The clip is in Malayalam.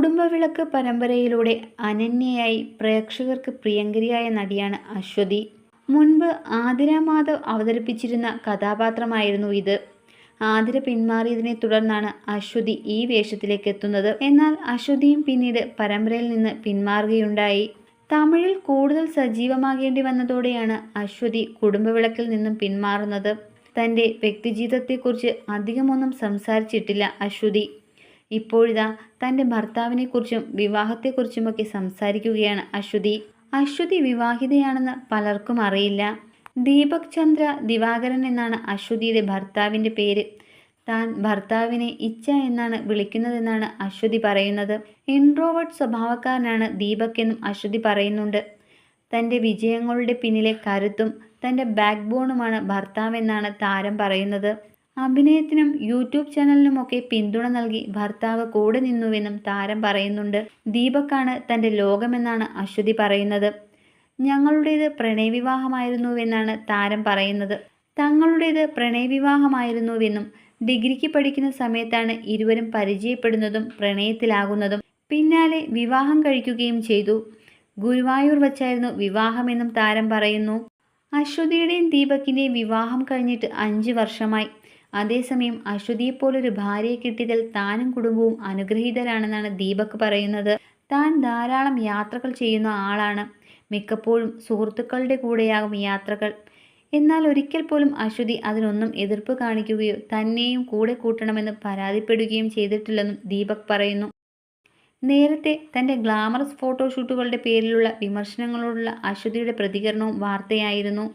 കുടുംബവിളക്ക് പരമ്പരയിലൂടെ അനന്യയായി പ്രേക്ഷകർക്ക് പ്രിയങ്കരിയായ നടിയാണ് അശ്വതി. മുൻപ് ആതിര മാധവ് അവതരിപ്പിച്ചിരുന്ന കഥാപാത്രമായിരുന്നു ഇത്. ആതിര പിന്മാറിയതിനെ തുടർന്നാണ് അശ്വതി ഈ വേഷത്തിലേക്ക് എത്തുന്നത്. എന്നാൽ അശ്വതിയും പിന്നീട് പരമ്പരയിൽ നിന്ന് പിന്മാറുകയുണ്ടായി. തമിഴിൽ കൂടുതൽ സജീവമാകേണ്ടി വന്നതോടെയാണ് അശ്വതി കുടുംബവിളക്കിൽ നിന്നും പിന്മാറുന്നത്. തന്റെ വ്യക്തിജീവിതത്തെക്കുറിച്ച് അധികമൊന്നും സംസാരിച്ചിട്ടില്ല അശ്വതി. ഇപ്പോഴിതാ തന്റെ ഭർത്താവിനെക്കുറിച്ചും വിവാഹത്തെക്കുറിച്ചുമൊക്കെ സംസാരിക്കുകയാണ് അശ്വതി. അശ്വതി വിവാഹിതയാണെന്ന് പലർക്കും അറിയില്ല. ദീപക് ചന്ദ്ര ദിവാകരൻ എന്നാണ് അശ്വതിയുടെ ഭർത്താവിന്റെ പേര്. താൻ ഭർത്താവിനെ ഇച്ച എന്നാണ് വിളിക്കുന്നതെന്നാണ് അശ്വതി പറയുന്നത്. ഇൻട്രോവേർട്ട് സ്വഭാവക്കാരനാണ് ദീപക് എന്നും അശ്വതി പറയുന്നുണ്ട്. തന്റെ വിജയങ്ങളുടെ പിന്നിലെ കരുത്തും തന്റെ ബാക്ക് ബോണുമാണ് ഭർത്താവെന്നാണ് താരം പറയുന്നത്. അഭിനയത്തിനും യൂട്യൂബ് ചാനലിനുമൊക്കെ പിന്തുണ നൽകി ഭർത്താവ് കൂടെ നിന്നുവെന്നും താരം പറയുന്നുണ്ട്. ദീപക്കാണ് തന്റെ ലോകമെന്നാണ് അശ്വതി പറയുന്നത്. ഞങ്ങളുടേത് പ്രണയവിവാഹമായിരുന്നുവെന്നാണ് താരം പറയുന്നത്. തങ്ങളുടേത് പ്രണയവിവാഹമായിരുന്നുവെന്നും ഡിഗ്രിക്ക് പഠിക്കുന്ന സമയത്താണ് ഇരുവരും പരിചയപ്പെടുന്നതും പ്രണയത്തിലാകുന്നതും. പിന്നാലെ വിവാഹം കഴിക്കുകയും ചെയ്തു. ഗുരുവായൂർ വച്ചായിരുന്നു വിവാഹമെന്നും താരം പറയുന്നു. അശ്വതിയുടെയും ദീപകിന്റെയും വിവാഹം കഴിഞ്ഞിട്ട് അഞ്ച് വർഷമായി. അതേസമയം അശ്വതിയെപ്പോലൊരു ഭാര്യയെ കിട്ടിയതിൽ താനും കുടുംബവും അനുഗ്രഹീതരാണെന്നാണ് ദീപക് പറയുന്നത്. താൻ ധാരാളം യാത്രകൾ ചെയ്യുന്ന ആളാണ്. മിക്കപ്പോഴും സുഹൃത്തുക്കളുടെ കൂടെയാകും യാത്രകൾ. എന്നാൽ ഒരിക്കൽ പോലും അശ്വതി അതിനൊന്നും എതിർപ്പ് കാണിക്കുകയോ തന്നെയും കൂടെ കൂട്ടണമെന്ന് പരാതിപ്പെടുകയും ചെയ്തിട്ടില്ലെന്നും ദീപക് പറയുന്നു. നേരത്തെ തന്റെ ഗ്ലാമറസ് ഫോട്ടോഷൂട്ടുകളുടെ പേരിലുള്ള വിമർശനങ്ങളോടുള്ള അശ്വതിയുടെ പ്രതികരണവും വാർത്തയായിരുന്നു.